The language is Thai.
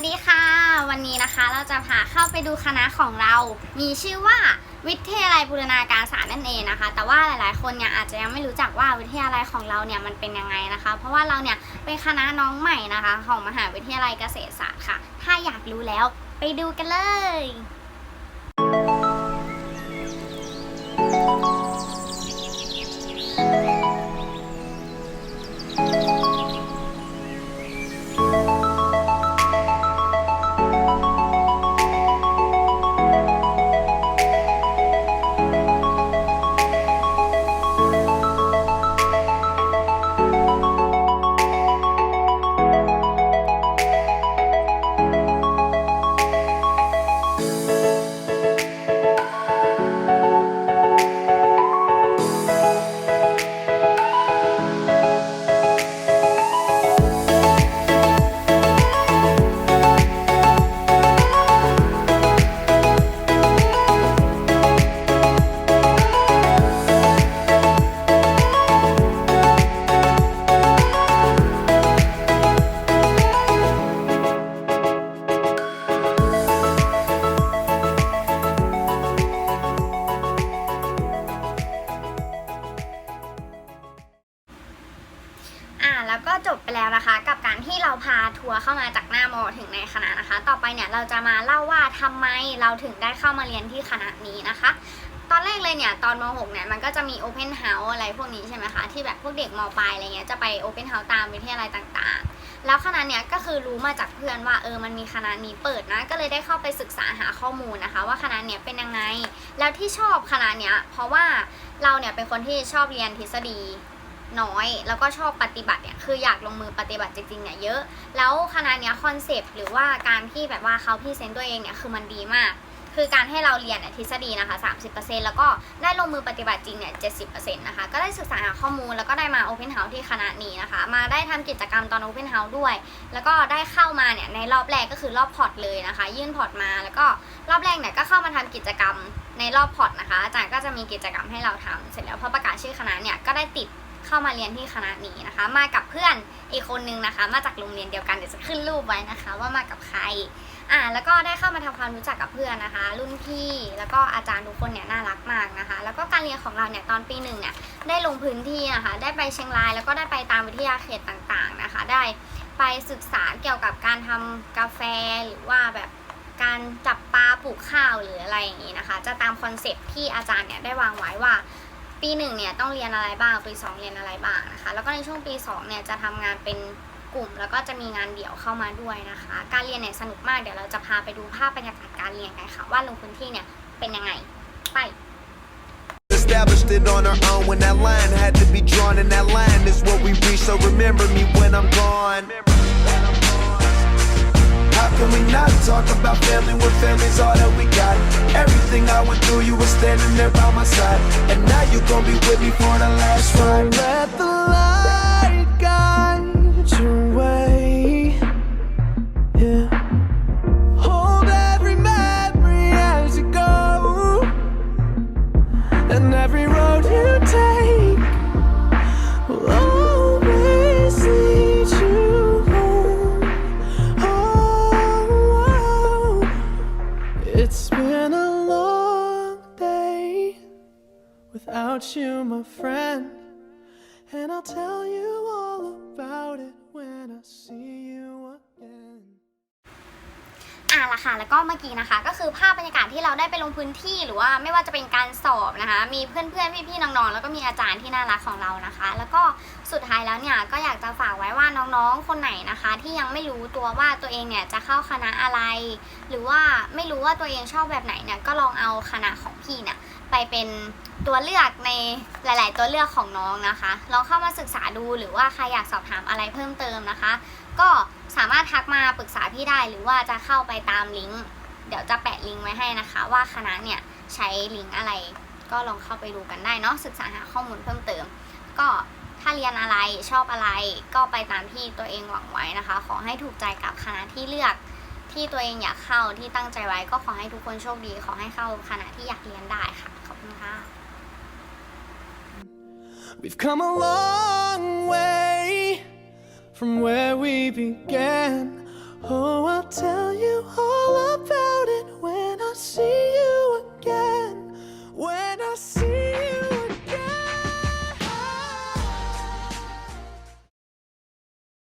วัสดีค่ะ วันนี้นะคะเราจะพาเข้าไปดูคณะของเรา มีชื่อว่าวิทยาลัยบูรณาการศาสตร์นั่นเองนะคะ แต่ว่าหลายๆ คนเนี่ยอาจจะยังไม่รู้จักว่าวิทยาลัยของเราเนี่ยมันเป็นยังไงนะคะ เพราะว่าเราเนี่ยเป็นคณะน้องใหม่นะคะ ของมหาวิทยาลัยเกษตรศาสตร์ค่ะ ถ้าอยากรู้แล้วไปดูกันเลย แล้วก็จบไปแล้วนะคะ กับการที่เราพาทัวร์เข้ามาจากหน้ามอถึงในคณะนะคะ ต่อไปเนี่ยเราจะมาเล่าว่าทำไมเราถึงได้เข้ามาเรียนที่คณะนี้นะคะ ตอนแรกเลยเนี่ยตอนม .6 เนี่ยมันก็จะมี Open House อะไรพวกนี้ใช่ไหมคะ ที่แบบพวกเด็กมปลายอะไรเงี้ยจะไป Open House ตามวิทยาลัยต่างๆ แล้วคณะเนี้ยก็คือรู้มาจากเพื่อนว่าเออมันมีคณะนี้เปิดนะ ก็เลยได้เข้าไปศึกษาหาข้อมูลนะคะ ว่าคณะเนี้ยเป็นยังไง แล้วที่ชอบคณะเนี้ยเพราะว่าเราเนี่ยเป็นคนที่ชอบเรียนทฤษฎี น้อย แล้วก็ชอบปฏิบัติเนี่ยคืออยากลงมือปฏิบัติจริงๆเนี่ยเยอะ แล้วคณะเนี้ยคอนเซปต์หรือว่าการที่แบบว่าเขาพรีเซนต์ตัวเองเนี่ยคือมันดีมาก คือการให้เราเรียนเนี่ยทฤษฎีนะคะ 30%แล้วก็ได้ลงมือปฏิบัติจริงเนี่ย 70%นะคะ ก็ได้ศึกษาหาข้อมูลแล้วก็ได้มา Open House ที่คณะนี้นะคะ มาได้ทำกิจกรรมตอน Open House ด้วย แล้วก็ได้เข้ามาเนี่ยในรอบแรกก็คือรอบพอร์ตเลยนะคะ ยื่นพอร์ตมาแล้วก็รอบแรกเนี่ยก็เข้ามาทำกิจกรรมในรอบพอร์ตนะคะอาจารย์ก็จะมีกิจกรรมให้เราทำเสร็จแล้วพอประกาศชื่อคณะเนี่ยก็ได้ติด เข้ามาเรียนที่คณะนี้นะคะ มากับเพื่อนอีกคนนึงนะคะ มาจากโรงเรียนเดียวกันเดี๋ยวจะขึ้นรูปไว้นะคะ ว่ามากับใครอ่าแล้วก็ได้เข้ามาทำความรู้จักกับเพื่อนนะคะ รุ่นพี่แล้วก็อาจารย์ทุกคนเนี่ยน่ารักมากนะคะ แล้วก็การเรียนของเราเนี่ยตอนปีหนึ่งเนี่ยได้ลงพื้นที่นะคะได้ไปเชียงรายแล้วก็ได้ไปตามวิทยาเขตต่างๆนะคะ ได้ไปศึกษาเกี่ยวกับการทำกาแฟหรือว่าแบบการจับปลาปลูกข้าวหรืออะไรอย่างนี้นะคะ จะตามคอนเซปที่อาจารย์เนี่ยได้วางไว้ว่า ปีหนึ่งเนี่ยต้องเรียนอะไรบ้างปีสองเรียนอะไรบ้างนะคะ แล้วก็ในช่วงปีสองเนี่ยจะทำงานเป็นกลุ่ม แล้วก็จะมีงานเดี่ยวเข้ามาด้วยนะคะ การเรียนเนี่ยสนุกมากเดี๋ยวเราจะพาไปดูภาพบรรยากาศการเรียนกันค่ะ ว่าลงพื้นที่เนี่ยเป็นยังไงไป Established it on our own when that line had to be drawn, and that line is what we reach. So remember me when I'm gone. Can we not talk about family when family's all that we got? Everything I went through, you were standing there by my side, and now you gon' be with me for the last ride. It's been a long day without you, my friend. And I'll tell you อะค่ะแล้วก็เมื่อกี้นะคะ ก็คือภาพบรรยากาศที่เราได้ไปลงพื้นที่หรือว่าไม่ว่าจะเป็นการสอบนะคะ มีเพื่อนๆพี่ๆน้องๆแล้วก็มีอาจารย์ที่น่ารักของเรานะคะ แล้วก็สุดท้ายแล้วเนี่ยก็อยากจะฝากไว้ว่าน้องๆคนไหนนะคะ ที่ยังไม่รู้ตัวว่าตัวเองเนี่ยจะเข้าคณะอะไร หรือว่าไม่รู้ว่าตัวเองชอบแบบไหนเนี่ยก็ลองเอาคณะของพี่เนี่ย ไปเป็นตัวเลือกในหลาย ๆ ตัวเลือกของน้องนะคะ ลองเข้ามาศึกษาดูหรือว่าใครอยากสอบถามอะไรเพิ่มเติมนะคะ ก็สามารถทักมาปรึกษาพี่ได้หรือว่าจะเข้าไปตามลิงก์เดี๋ยวจะแปะลิงก์ไว้ให้นะคะ ว่าคณะเนี่ยใช้ลิงก์อะไร ก็ลองเข้าไปดูกันได้เนาะศึกษาหาข้อมูลเพิ่มเติม ก็ถ้าเรียนอะไรชอบอะไรก็ไปตามที่ตัวเองหวังไว้นะคะ ขอให้ถูกใจกับคณะที่เลือกที่ตัวเองอยากเข้าที่ตั้งใจไว้ก็ขอให้ทุกคนโชคดี ขอให้เข้าคณะที่อยากเรียนได้ค่ะ We've come a long way from where we began. Oh, I'll tell you all about.